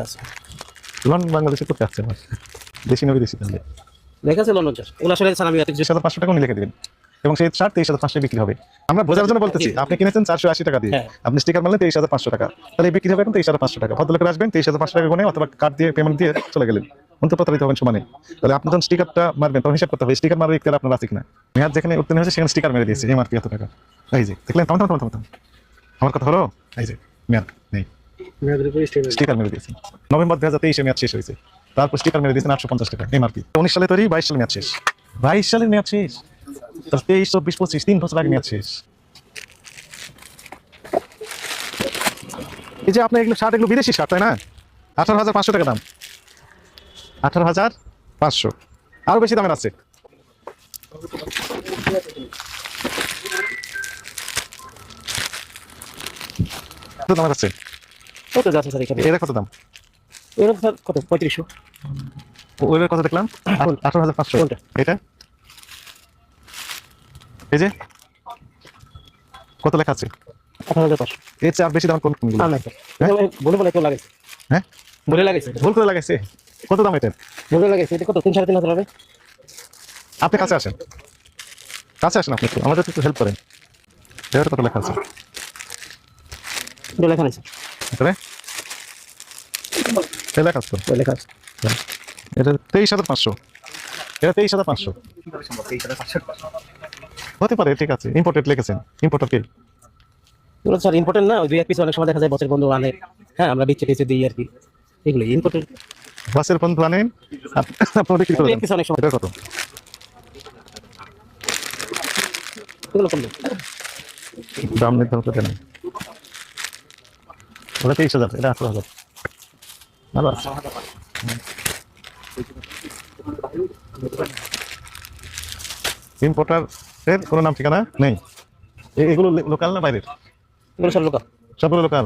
আছে। লন্ডন বাংলাদেশে করতে আসছে আমার। দেশি তাহলে লেখা আছে লন্ডন চাষ ওগুলো আসলে স্যার আমি এত হাজার পাঁচশো টাকা উনি লিখে দেবেন। এবং সেই শার্ট তেইশ হাজার পাঁচশো বিক্রি হবে। আমরা বোঝার জন্য বলতেছি আপনি কিনেছেন চারশো আশি টাকা দিয়ে। হ্যাঁ। আপনি স্টিকার মারলেন তেইশ হাজার পাঁচশো টাকা। তাহলে বিক্রি হবে এখন তেইশ হাজার পাঁচশো টাকা। ভদ্রলোকের আসবেন তেইশ হাজার পাঁচশো টাকা গুনে অথবা কার্ড দিয়ে পেমেন্ট দিয়ে চলে গেলেন। অন্ত প্রতারিত হবেন সমানে। তাহলে আপনি যখন স্টিকারটা মারবেন তখন হিসাব করতে হবে স্টিকার মারার ইতিহার আপনার আছে কিনা? মেয়াদ যেখানে উত্তীর্ণ হয়েছে সেখানে স্টিকার মেরে দিয়েছে এমআরপি এত টাকা। এই যে দেখলেন? থাম থাম থাম থাম থাম। আমার কথা হলো? এই যে মেয়াদ নেই। নভেম্বর দুই হাজার তেইশে মেয়াদ শেষ হয়েছে। তারপর স্টিকার মেরে দিয়েছেন আটশো পঞ্চাশ টাকা এমআরপি উনিশ সালে তৈরি, বাইশ সালে মেয়াদ শেষ। বাইশ সালের মেয়াদ শেষ। তেইশ, চব্বিশ, পঁচিশ, তিন বছর আগে মেয়াদ শেষ। এই যে আপনার এগুলো শার্ট, এগুলো বিদেশি শার্ট, তাই না? আঠারো হাজার পাঁচশো টাকা দাম। আঠারো হাজার পাঁচশো। আরও বেশি দামের আছে। দামের আছে। কত যাচ্ছে স্যার এখানে? এটা কত দাম? এরকম স্যার কত? পঁয়ত্রিশশো। ওইটার কত দেখলাম? আঠারো হাজার পাঁচশো? এটা? এই যে? কত লেখা আছে? আঠারো হাজার পাঁচশো। এর চেয়ে আর বেশি দাম কোন আর নাই বলে বলে কেউ লাগাইছে। হ্যাঁ? বলে লাগাইছে। ভুল করে লাগাইছে। কত দাম এটার? বলে লাগাইছে। এটা কত? তিন সাড়ে তিন হাজার হবে? আপনি কাছে আসেন। কাছে আসেন আপনি আমাদের একটু হেল্প করেন। এবার কত লেখা আছে? এটা লেখা এই লেখা আছে তো লেখা আছে এটা তেইশ হাজার পাঁচশো। এটা তেইশ হাজার পাঁচশো। হতে পারে ঠিক আছে। ইম্পোর্টেড লিখেছেন। ইম্পোর্টার কে? এগুলো স্যার ইম্পর্টেন্ট না ওই দুই এক পিস অনেক সময় দেখা যায় বছর বন্ধু আনে। হ্যাঁ আমরা বিচ্ছে টিচ্ছে দিই আর কি। এগুলো ইম্পর্টেন্ট বাসের বন্ধু আনেন আপ- আপনি বিক্রি করে দুই দেন। এক পিস অনেক সময়। কত? এগুলো কম দাম নির্ধারণ করে নেন ওটা তেইশ হাজার এটা আঠারো হাজার। ভালো আছে। ইম্পোর্টার এর কোনো নাম ঠিকানা নেই? এ- এগুলো লোকাল না বাইরের? এগুলো স্যার লোকাল সবগুলো লোকাল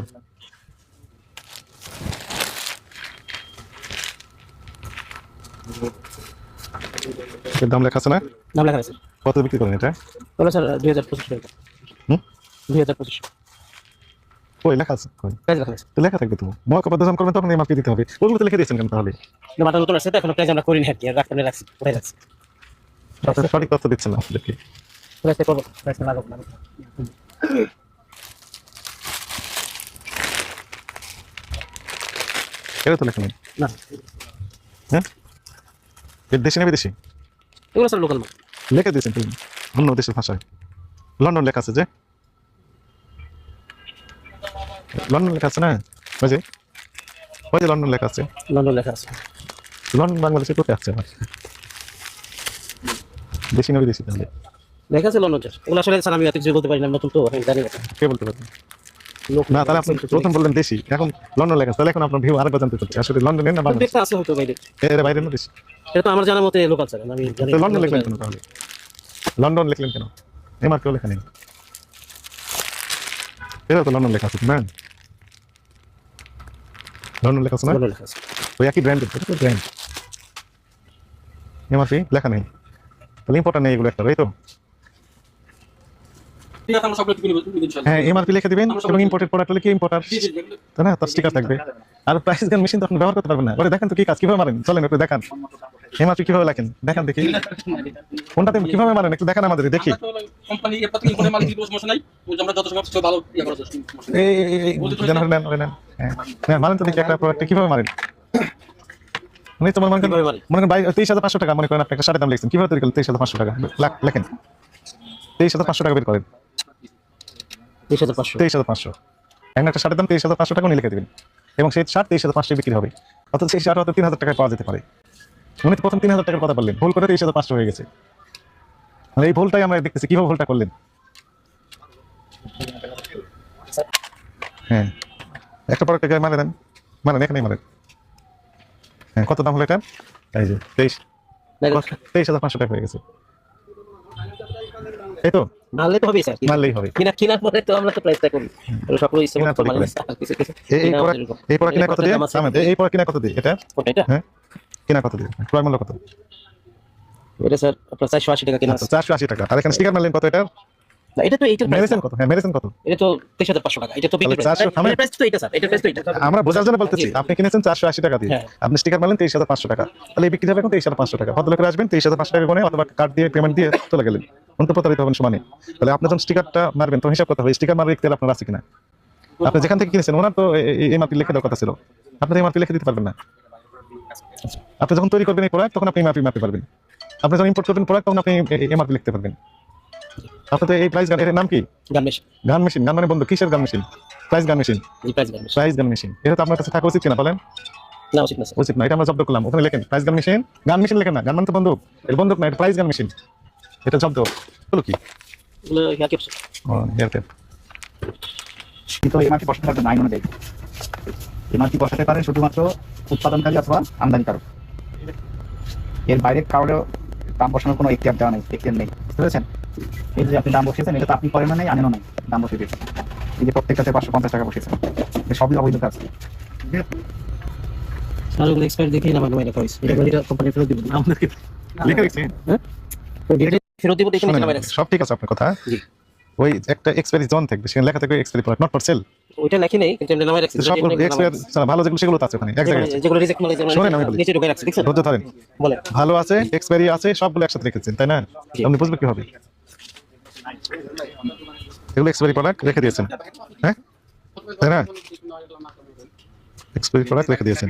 এর দাম লেখা আছে না? নাম লেখা আছে। কত বিক্রি করেন এটা? ওগুলো স্যার দুই হাজার পঁচিশ টাকা। হুম? দুই হাজার পঁচিশ। ওই লেখা আছে লেখা আছে তো লেখা থাকবে তো মহাকপা যখন করবেন তখন দিতে হবে। ওগুলো তো লিখে দিয়েছেন কেন তাহলে? মাথা নতুন আসছে তো এখন প্রাইস আমরা করি না আর রাখতে রাখছি কোথায় রাখছি? সঠিক তথ্য দিচ্ছেন না আপনাদেরকে এটা তো লেখা নেই। না। হ্যাঁ? এর দেশি না বিদেশি? এগুলো স্যার লোকাল মাল লেখা দিয়েছেন তুমি অন্য দেশের ভাষায়। লন্ডন লেখা আছে যে। লন্ডন লেখা আছে না? ওই যে ওই যে লন্ডন লেখা আছে। লন্ডন লেখা আছে। লন্ডন বাংলাদেশে করতে আসছে আমার দেশি না বিদেশি তাহলে? লেখা আছে লন্ডন ওগুলো আসলে স্যার আমি এত কিছু বলতে পারি না নতুন তো আমি জানি না। কে বলতে পারবেন লোক না তাহলে আপনি প্রথম বললেন দেশি। এখন লন্ডন লেখা আছে তাহলে এখন আপনার ভিউ আরেকবার জানতে চাচ্ছি। আসলে লন্ডনে না বাংলাদেশ দেখতে আছে হয়তো বাইরে। এর বাইরে না দেশি? এটা তো আমার জানার মতে লোকাল স্যার আমি জানি লন্ডন লিখলেন কেন তাহলে? লন্ডন লিখলেন কেন? এমআর কেউ লেখা নেই। এটা তো লন্ডন লেখা আছে না? লন্ডন লেখা আছে না? লেখা আছে। ওই একই ব্র্যান্ডের ব্র্যান্ড এমআরপি লেখা নেই। তাহলে ইম্পর্টেন্ট নেই এগুলো একটা তাই তো ঠিক আছে আমরা সবগুলো কিনে নেব ইনশাআল্লাহ হ্যাঁ এমআরপি লিখে দিবেন এবং ইম্পোর্টেড প্রোডাক্ট হলে কি ইম্পোর্টার জি জি যেগুলো- তাই না? তার স্টিকার থাকবে। আর প্রাইস গান মেশিন তো আপনি ব্যবহার করতে পারবেন না। ওরে দেখেন তো কি কাজ কীভাবে মারেন? চলেন একটু দেখান। এমআরপি কীভাবে লেখেন? দেখান দেখি। কোনটাতে কীভাবে মারেন? একটু দেখান আমাদের দেখি। কোম্পানি এর প্রতি কোনো মাল দিতে সমস্যা নাই। আমরা যত সময় সব ভালো ইয়ে করা যায় সমস্যা নেই। এই এই, এই, এই দেন নেন নেন হ্যাঁ হ্যাঁ মারেন তো দেখি একটা প্রোডাক্ট কীভাবে মারেন। তোমার মনে করেন কীভাবে মনে করেন তেইশ হাজার পাঁচশো টাকা মনে করেন আপনি একটা শাড়ির দাম লিখছেন। কীভাবে তৈরি করলেন? তেইশ হাজার পাঁচশো টাকা। লেখেন। তেইশ হাজার পাঁচশো টাকা বের করেন। বিশ হাজার পাঁচশো। তেইশ হাজার পাঁচশো। এখন একটা শার্টের দাম তেইশ হাজার পাঁচশো টাকা উনি লিখে দেবেন এবং সেই শার্ট তেইশ হাজার পাঁচশো বিক্রি হবে। অর্থাৎ সেই শার্ট হয়তো তিন হাজার টাকায় পাওয়া যেতে পারে। উনি তো প্রথম তিন হাজার টাকার কথা বললেন। ভুল করে তেইশ হাজার পাঁচশো হয়ে গেছে। আর এই ভুলটাই আমরা দেখতেছি। কীভাবে ভুলটা করলেন? হ্যাঁ। একটা প্রোডাক্ট মানে দেন। মানে এখানেই মারেন। হ্যাঁ কত দাম হলো এটা? এই যে। তেইশ। তেইশ হাজার পাঁচশো টাকা হয়ে গেছে। এই তো। মারলে তো হবে স্যার। মারলেই হবে। কিনা কিনা পরে তো আমরা তো প্রাইসটা করি। সবগুলো ইচ্ছে মতো মারলে এই পড়া। এই পড়া কিনা কত দিয়ে? সামনে এই পড়া কিনা কত দিয়ে? এটা? কোনটা? এটা হ্যাঁ? কিনা কত দিয়ে? ক্রয় মূল্য কত? এটা স্যার আপনার চারশো আশি টাকা কিনা আছে চারশো আশি টাকা। আর এখানে স্টিকার মারলেন কত এটা? এটা তো এইটার price মেরেছেন না। কত? হ্যাঁ মেরেছেন কত? এটা তো তেইশ হাজার পাঁচশো টাকা এটা তো বিক্রি তাহলে 400 আমি- প্রাইস তো এটা স্যার এটা প্রাইস তো এটা আমরা বোঝার জন্য বলতেছি আপনি কিনেছেন চারশো আশি টাকা দিয়ে। আপনি স্টিকার মারলেন তেইশ হাজার পাঁচশো টাকা। তাহলে বিক্রি হবে এখন তেইশ হাজার পাঁচশো টাকা। ভদ্রলোকের আসবেন তেইশ হাজার পাঁচশো টাকা গুনে অথবা কার্ড দিয়ে পেমেন্ট দিয়ে চলে গেলেন। অন্ত প্রতারিত হবেন সমানে। তাহলে আপনি যখন স্টিকারটা মারবেন তো হিসাব করতে হবে স্টিকার মারার তেল আপনার আছে কিনা। আপনি যেখান থেকে কিনেছেন ওনার তো এই মাপি লিখে দেওয়ার কথা ছিল। আপনি এই লিখে দিতে পারবেন না। আপনি যখন তৈরি করবেন এই প্রোডাক্ট তখন আপনি মাপি মাপি পারবেন। আপনি যখন ইম্পোর্ট করবেন প্রোডাক্ট তখন আপনি এমআরপি লিখতে পারবেন। আপনি তো এই প্রাইস গান এর নাম কি? গার্মেন্টস গান মেশিন। গান মানে বন্ধু কিসের gun machine? Price gun machine. Price garments price gun machine. এটা তো আপনার কাছে থাকা উচিত কিনা বলেন? না উচিত না উচিত না এটা আমরা জব্দ করলাম। ওখানে লেখেন প্রাইস গান মেশিন। গান মেশিন লেখেন না গান মানে তো বন্দুক এটা বন্দুক না এটা প্রাইস গান মেশিন। এটা জব্দ। হলো কি? এগুলো কি ও কিন্তু এমআরপি বসাতে আইন অনুযায়ী এমআরপি বসাতে পারে শুধুমাত্র উৎপাদনকারী অথবা আমদানিকারক। এর বাইরে কারোর দাম বসানোর কোনো এখতিয়ার দেওয়া নেই এখতিয়ার নেই। বুঝতে পেরেছেন? এই যে আপনি দাম বসিয়েছেন এটা তো আপনি করেন নাই আনেনও নাই। দাম বসিয়ে দিয়েছেন। এই যে প্রত্যেকটাতে পাঁচশো পঞ্চাশ টাকা বসিয়েছেন। সবই অবৈধ কাজ। আর এক্সপায়ার দেখে আমার নামে লেখা হয়েছে এটা এটা কোম্পানি ফেরত দিব। আমাদেরকে লিখে রাখছি এটা ফেরত দিব দেখে নামে সব ঠিক আছে আপনার কথা। জি। ওই একটা এক্সপায়ারি জোন থাকবে সেখানে লেখা থাকবে expiry product not for sale ওইটা লেখি নেই কিন্তু নামে রাখছে। সব এক্সপায়ার ভালো যেগুলো সেগুলো আছে ওখানে এক জায়গায় যেগুলো রিজেক্ট মাল শোনেন আমি নিচে ঢুকে রাখছে দেখছেন ধৈর্য ধরেন। বলেন। ভালো আছে এক্সপায়ারি আছে সবগুলো একসাথে রেখেছেন তাই না? আপনি বুঝবেন কি হবে এগুলো এক্সপায়ারি প্রোডাক্ট রেখে দিয়েছেন। হ্যাঁ? তাই না? এক্সপায়ারি প্রোডাক্ট রেখে দিয়েছেন।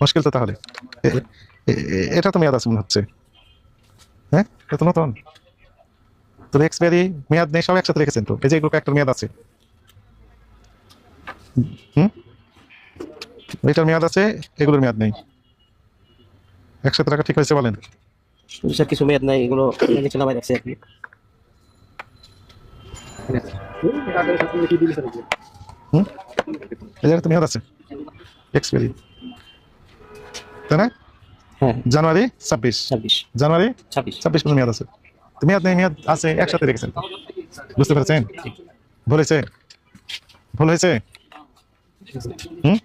মুশকিল তো তাহলে। এটা তো মেয়াদ আছে মনে হচ্ছে। হ্যাঁ? এটা তো নতুন। তো এক্সপায়ারি মেয়াদ নেই, সব একসাথে রেখেছেন তো। এই যে এগুলো একটা মেয়াদ আছে। হুম? এটার মেয়াদ আছে, এগুলোর মেয়াদ নেই। একসাথে রাখা ঠিক হয়েছে বলেন। কিছু মেয়াদ নাই, এগুলো নিচে নামে রাখছে হুম এই জায়গায় তো মেয়াদ আছে। এক্সপায়ারি তাই না? হ্যাঁ। জানুয়ারি ছাব্বিশ। ছাব্বিশ। জানুয়ারি ছাব্বিশ। ছাব্বিশ পর্যন্ত মেয়াদ আছে। মেয়াদ একসাথে রেখেছেন। বুঝতে পেরেছেন? ভুল হয়েছে? ভুল হয়েছে? হুম?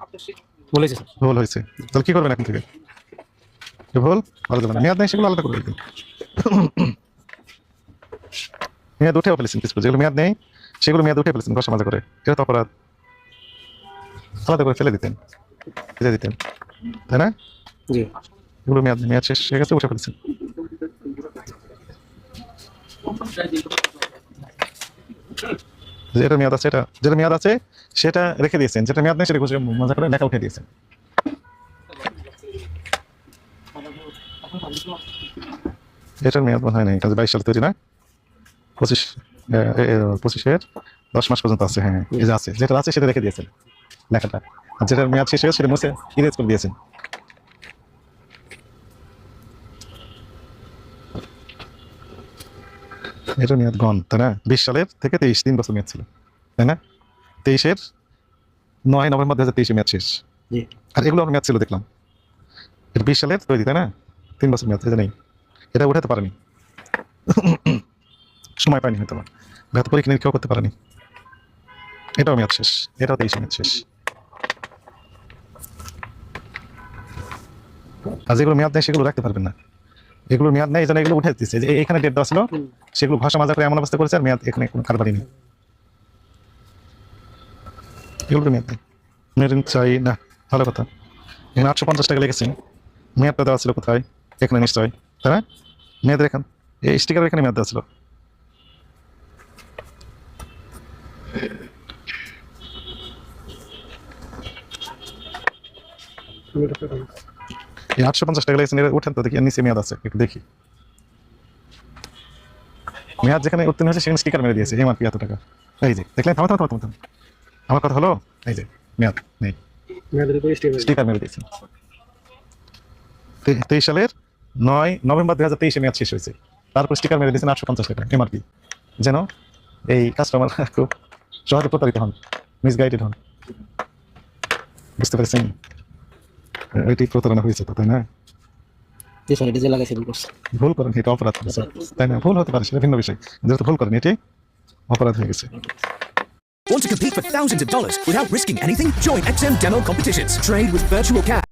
ভুল হয়েছে তাহলে কি করবেন এখন থেকে? ভুল? আলাদা না। মেয়াদ নেই সেগুলো আলাদা করে দিন মেয়াদ উঠেও ফেলেছেন কিছু যেগুলো মেয়াদ নেই সেগুলো মেয়াদ উঠে ফেলেছেন ঘষা মাজা করে। এটা তো অপরাধ। আলাদা করে ফেলে দিতেন ফেলে দিতেন তাই না? এগুলো মেয়াদ মেয়াদ শেষ হয়ে গেছে উঠে ফেলেছেন। যেটা মেয়াদ আছে এটা যেটা মেয়াদ আছে সেটা রেখে দিয়েছেন। যেটা মেয়াদ নেই সেটা ঘষে মজা করে লেখা উঠে দিয়েছেন। এটার মেয়াদ মনে হয় না এটা বাইশ সাল তৈরি না? পঁচিশ পঁচিশের দশ মাস পর্যন্ত আছে হ্যাঁ এই যে আছে যেটা আছে সেটা রেখে দিয়েছেন লেখাটা। আর যেটার মেয়াদ শেষ হয়ে গেছে সেটা মুছে ইরেজ করে দিয়েছেন এটা মেয়াদ গন তাই না? বিশ সালের থেকে তেইশ তিন বছর মেয়াদ ছিল তাই না? তেইশের নয় নভেম্বর দু হাজার তেইশে মেয়াদ শেষ। আর এগুলো আমার মেয়াদ ছিল দেখলাম। এটা বিশ সালের তৈরি তাই না? তিন বছর মেয়াদ এটা নেই। এটা উঠাতে পারেনি। সময় পায়নি হয়তো বা। হয়তো পরীক্ষা নিরীক্ষাও করতে পারেনি। এটাও মেয়াদ শেষ এটাও তেইশে মেয়াদ শেষ। আর যেগুলো মেয়াদ নেই সেগুলো রাখতে পারবেন না। এগুলো মেয়াদ নেই এই জন্য এগুলো উঠে দিচ্ছে। যে এখানে ডেট দেওয়া ছিল সেগুলো ভাষা মাজা করে এমন অবস্থা করেছে আর মেয়াদ এখানে কোনো কারবারই নেই। এগুলো মেয়াদ নেই। মেয়াদ চাই না। ভালো কথা। এখানে আটশো পঞ্চাশ টাকা লেগেছে। মেয়াদটা দেওয়া ছিল কোথায়? এখানে নিশ্চয় তাই না? মেয়াদের এখান এই স্টিকার এখানে মেয়াদ দেওয়া ছিল। এই আটশো পঞ্চাশ টাকা লেগেছে উঠেন তো দেখি নিচে মেয়াদ আছে একটু দেখি। মেয়াদ যেখানে উত্তীর্ণ হয়েছে সেখানে স্টিকার মেরে দিয়েছে এমআরপি এত টাকা। এই যে দেখলেন? থামা থামা থামা থামা। আমার কথা হলো এই যে মেয়াদ নেই। স্টিকার মেরে দিয়েছেন। তেইশ সালের নয় নভেম্বর দুই হাজার তেইশে মেয়াদ শেষ হয়েছে। তারপর স্টিকার মেরে দিয়েছেন আটশো পঞ্চাশ টাকা এমআরপি যেন এই কাস্টমার খুব সহজে প্রতারিত হন মিসগাইডেড হন। বুঝতে পেরেছেন? এটি প্রতারণা হয়েছে তো তাই না? ভুল করেন এটা অপরাধ করেছে তাই না? ভুল হতে পারে সেটা ভিন্ন বিষয়। যেহেতু ভুল করেন এটি অপরাধ হয়ে গেছে। Want to compete for thousands of dollars without risking anything? Join XM Demo Competitions. Trade with virtual cash.